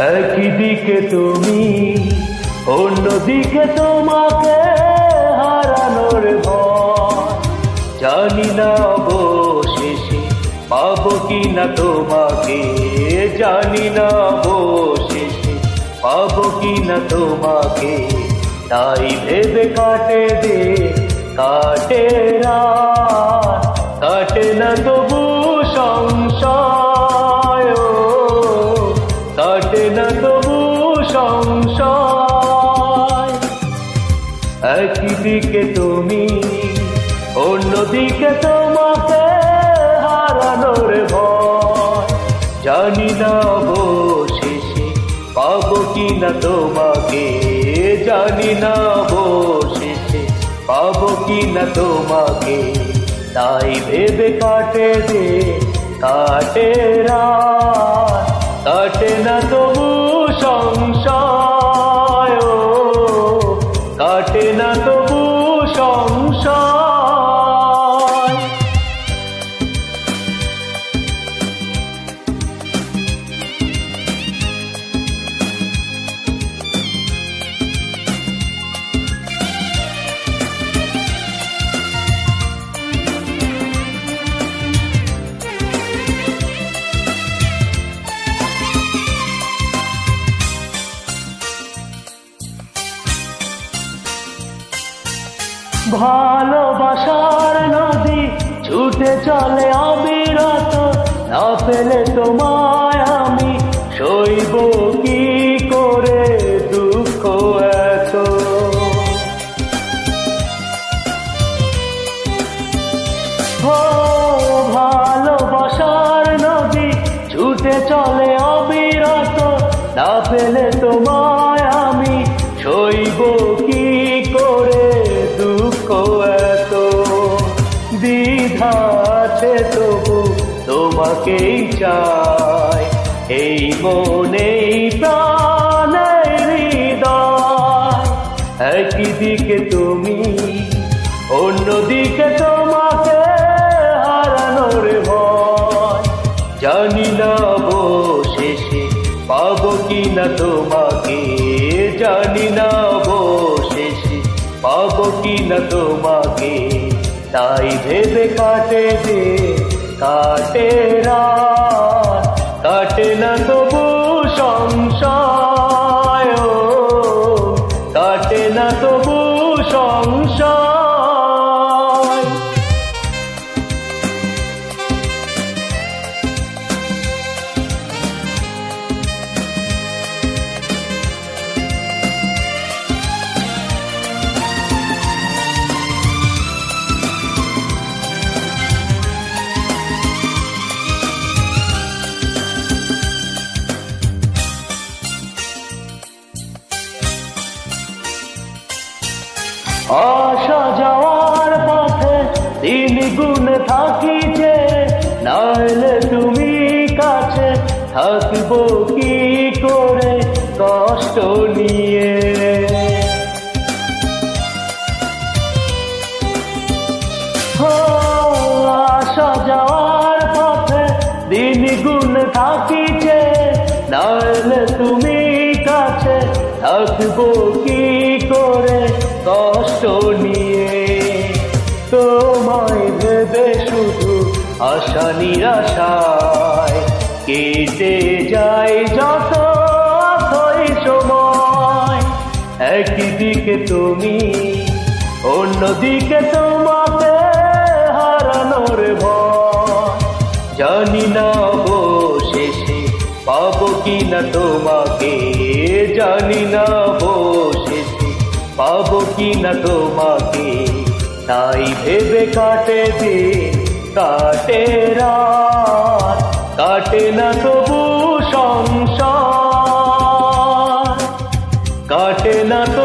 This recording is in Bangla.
একই দিকে তুমি, অন্যদিকে তোমাকে হারানোর জানি না অবশেষে পাবো কি না তোমাকে, জানি না অবশেষে পাবো কি না তোমাকে। তাই ভেবে কাটে দে, কাটে রাত, কাটে না তবু সংশয়। একই দিকে তুমি অন্যদিকে তোমাকে হারানোর ভয়। জানি না অবশেষে পাবো কি না তোমাকে, জানি না অবশেষে পাবো কি না তোমাকে। তাই ভেবে কাটে দে কাটে রাত, কাটে না ভালোবাসার নদী ছুটে চলে অবিরত। না পেলে তোমায় আমি সইব কি করে দুঃখ এত? ভালোবাসার নদী ছুটে চলে অবিরত। না পেলে তোমায় আছে তবু তোমাকেই চাই। এই মনেই একই দিকে তুমি অন্যদিকে তোমাকে হারানোর ভয়। জানি না অবশেষে পাবো কি না তোমাকে। জানি না অবশেষে পাবো কি না তোমাকে। তাই ভেবে কাটে দে কাটে রাত কাটে না তবু সংসায় কাটে না তবু সংশয়। আসা যাওয়ার পথে তিন গুণ থাকি যে, নাইলে তুমি কাছে থাকব কি করে কষ্ট নিয়ে। আসা যাওয়ার পথে দিন গুণ থাকি যে, নাইলে তুমি কাছে থাকব কি শুধু আশা নিরাশায় কেটে যায় যত সময়। একই দিকে তুমি অন্যদিকে তোমাকে হারানোর জানি না শেষে পাবো কি না তোমাকে, জানি না শেষে পাবো কি না তোমাকে। তাই ভেবে কাটে দি কাটে রাত কাটে না তবু সংসার কাটে না তবু